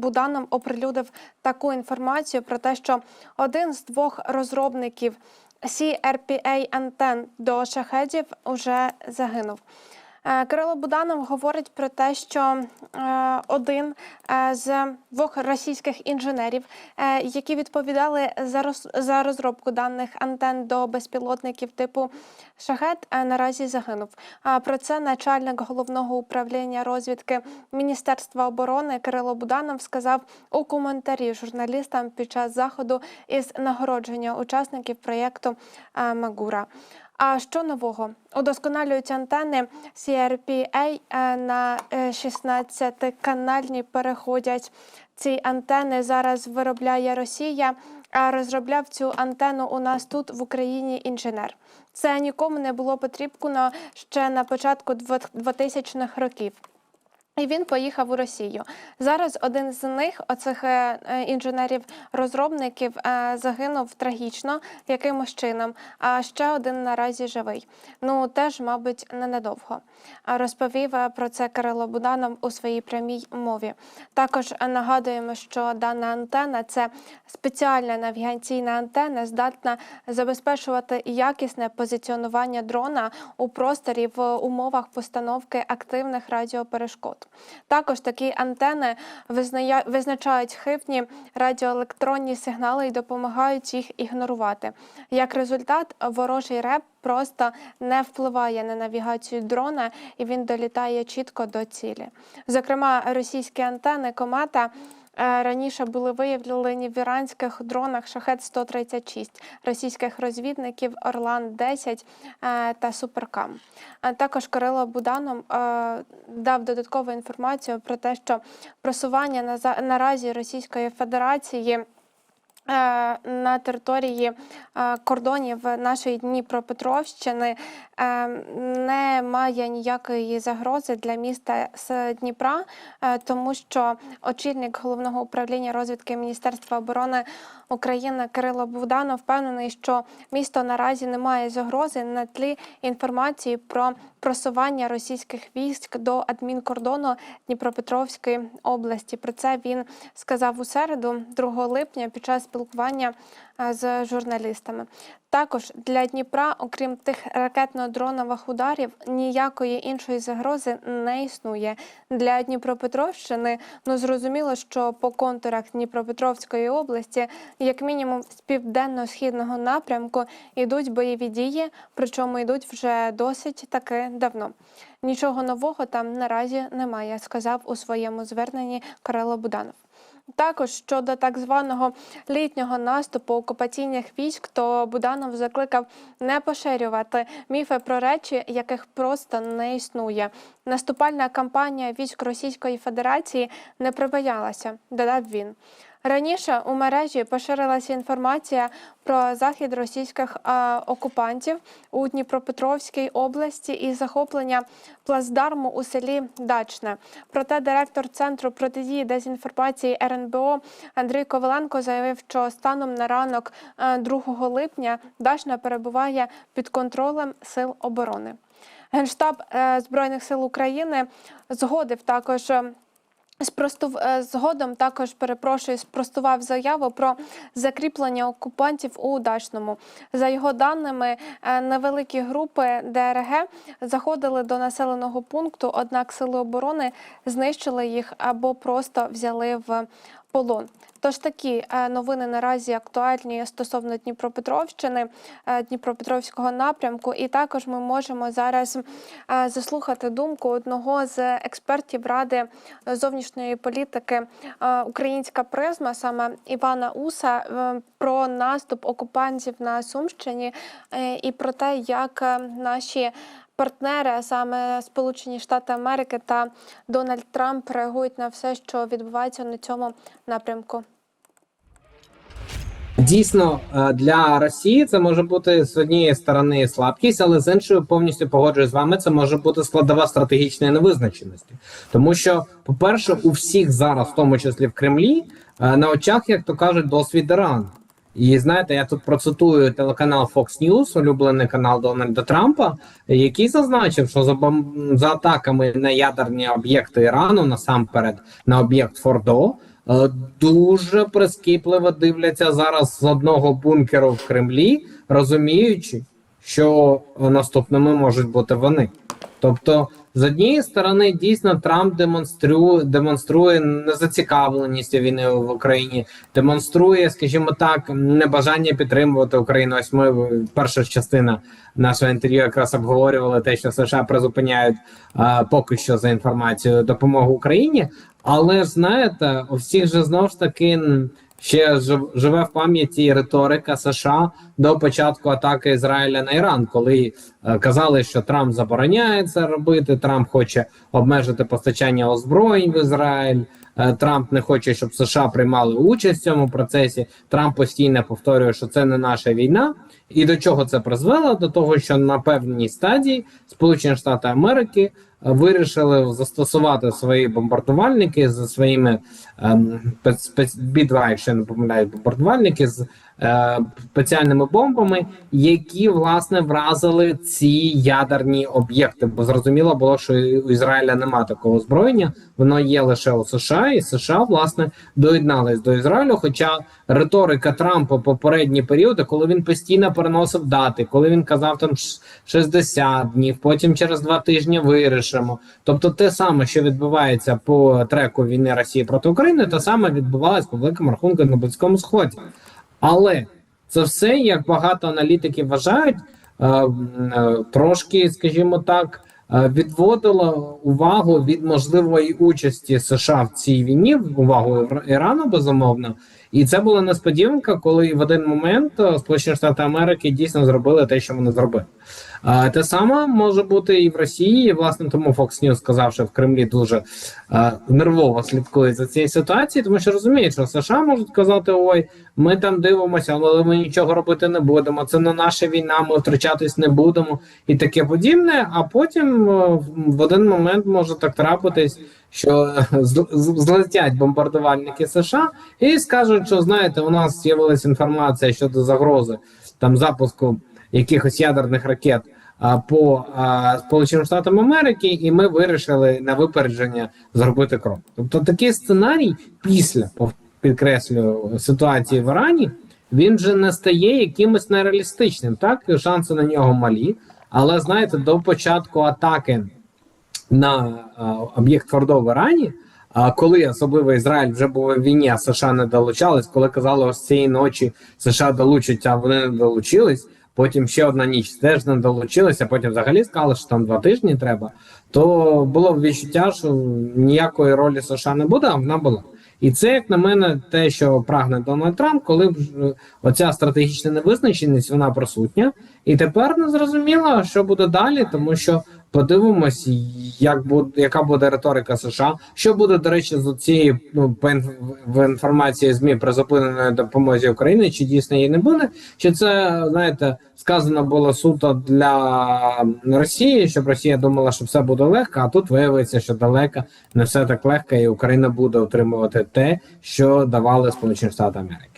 Буданов оприлюдив таку інформацію про те, що один з двох розробників CRPA антен до шахедів уже загинув. Е, Кирило Буданов говорить про те, що е, один е, з двох російських інженерів, які відповідали за розробку даних антен до безпілотників типу Шахет, наразі загинув. Про це начальник головного управління розвідки Міністерства оборони Кирило Буданов сказав у коментарі журналістам під час заходу із нагородження учасників проєкту Магура. А що нового? Удосконалюють антени CRPA е, на 16-канальні переходять. Ці антени зараз виробляє Росія, а розробляв цю антенну у нас тут в Україні інженер. Це нікому не було потрібно ще на початку 2000-х років. І він поїхав у Росію. Зараз один з них, оцих е, е, інженерів-розробників, е, загинув трагічно якимось чином, а ще один наразі живий. Ну теж, мабуть, ненадовго. А Розповів про це Кирило Буданов у своїй прямій мові. Також нагадуємо, що дана антена це спеціальна навігаційна антена, здатна забезпечувати якісне позиціонування дрона у просторі в умовах постановки активних радіоперешкод. Також такі антени визначають хибні радіоелектронні сигнали і допомагають їх ігнорувати. Як результат, ворожий реп просто не впливає на навігацію дрона і він долітає чітко до цілі. Зокрема, російські антени комета. Е, Раніше були виявлені в іранських дронах шахет 136 російських розвідників Орлан 10 е, та Суперкам. А також Кирило Буданов е, дав додаткову інформацію про те, що просування наразі Російської Федерації. Е, На території е, кордонів нашої Дніпропетровщини е, немає ніякої загрози для міста з Дніпра, тому що очільник головного управління розвідки Міністерства оборони України Кирило Буданов впевнений, що місто наразі не має загрози на тлі інформації про просування російських військ до адмінкордону Дніпропетровської області. Про це він сказав у середу, 2 липня, під час спілкування е, з журналістами. Також для Дніпра, окрім тих ракетно-дронових ударів, ніякої іншої загрози не існує. Для Дніпропетровщини ну зрозуміло, що по контурах Дніпропетровської області, як мінімум з південно-східного напрямку, йдуть бойові дії, причому йдуть вже досить таки давно. Нічого нового там наразі немає, сказав у своєму зверненні Кирило Буданов. Також щодо так званого літнього наступу окупаційних військ, то Буданов закликав не поширювати міфи про речі, яких просто не існує. Наступальна кампанія військ Російської Федерації не припинялася, додав він. Раніше у мережі поширилася інформація про захід російських е, окупантів у Дніпропетровській області і захоплення плацдарму у селі Дачне. Проте директор центру протидії дезінформації РНБО Андрій Коваленко заявив, що станом на ранок е, 2 липня Дачна перебуває під контролем сил оборони. Генштаб е, збройних сил України згодив також. Спростув е, згодом також перепрошую, спростував заяву про закріплення окупантів у Дачному. За його даними, е, невеликі групи ДРГ заходили до населеного пункту, однак сили оборони знищили їх або просто взяли в полон. Тож такі е, новини наразі актуальні стосовно Дніпропетровщини, е, Дніпропетровського напрямку. І також ми можемо зараз е, заслухати думку одного з експертів Ради зовнішньої політики Українська призма, саме Івана Уса, про наступ окупантів на Сумщині і про те, як наші партнери, а саме Сполучені Штати Америки та Дональд Трамп реагують на все, що відбувається на цьому напрямку. Дійсно, е, для Росії це може бути з однієї сторони слабкість, але з іншої повністю погоджуюсь з вами. Це може бути складова стратегічної невизначеності, тому що, по-перше, у всіх зараз, в тому числі в Кремлі, е, на очах, як то кажуть, досвід Ірану. І знаєте, я тут процитую телеканал Fox News, улюблений канал Дональда Трампа, який зазначив, що за бом... за атаками на ядерні об'єкти Ірану, насамперед на об'єкт Фордо, е, дуже прискіпливо дивляться зараз з одного бункеру в Кремлі, розуміючи, що наступними можуть бути вони. Тобто, з однієї сторони, дійсно Трамп демонструє демонструє незацікавленість війни в Україні, демонструє, скажімо так, небажання підтримувати Україну. Ось ми перша частина нашого інтерв'ю якраз обговорювали те, що США призупиняють а, поки що за інформацією допомогу Україні. Але ж знаєте, у всіх же знову ж таки ще жив- живе в пам'яті риторика США до початку атаки Ізраїля на Іран, коли е, казали, що Трамп забороняє це робити. Трамп хоче обмежити постачання озброєнь в Ізраїль. Е, Трамп не хоче, щоб США приймали участь в цьому процесі. Трамп постійно повторює, що це не наша війна. І до чого це призвело? До того, що на певній стадії Сполучені Штати Америки е, вирішили застосувати свої бомбардувальники за своїми ем, спец- спец- B-2, якщо не помиляю, бомбардувальники з спеціальними бомбами, які власне вразили ці ядерні об'єкти. Бо зрозуміло було, що у Ізраїля немає такого озброєння, воно є лише у США, і США власне доєднались до Ізраїлю. Хоча риторика Трампа попередні періоди, коли він постійно переносив дати, коли він казав там ш- 60 днів, потім через два тижні вирішимо. Тобто, те саме, що відбувається по треку війни Росії проти України, те саме відбувалось по великому рахунку на Близькому Сході. Але це все, як багато аналітиків вважають, е, е, трошки, скажімо так, е, відводило увагу від можливої участі США в цій війні, увагу Ір- Ірану, безумовно. І це була несподіванка, коли в один момент Сполучені Штати Америки дійсно зробили те, що вони зробили. Те саме може бути і в Росії. І, власне, тому Fox News сказав, що в Кремлі дуже е, нервово слідкує за цією ситуацією, тому що розуміють, що США можуть казати: ой, ми там дивимося, але ми нічого робити не будемо. Це не наша війна, ми втручатись не будемо, і таке подібне. А потім е, в- один момент може так трапитись, що е, злетять бомбардувальники США і скажуть, що знаєте, у нас з'явилася інформація щодо загрози там запуску якихось ядерних ракет по Сполученим Штатам Америки, і ми вирішили на випередження зробити крок. Тобто такий сценарій після підкреслюю ситуації в Ірані. Він вже не стає якимось нереалістичним. Так шанси на нього малі. Але знаєте, до початку атаки на об'єкт Фордо в Ірані. А коли особливо Ізраїль вже був у війні, а США не долучались, коли казали, ось цієї ночі США долучать, а вони не долучились. Потім ще одна ніч теж не долучилися, потім взагалі сказали, що там два тижні треба. То було відчуття, що ніякої ролі США не буде, а вона була. І це, як на мене, те, що прагне Дональд Трамп, коли е, оця стратегічна невизначеність вона присутня, і тепер не зрозуміло, що буде далі, тому що подивимось, як буде, яка буде риторика США, що буде, до речі, з цією ну, в інформації ЗМІ про зупиненої допомозі Україні, чи дійсно її не буде, чи це знаєте сказано було суто для Росії, щоб Росія думала, що все буде легко, а тут виявиться, що далеко не все так легко, і Україна буде отримувати те, що давали Сполучені Штати Америки.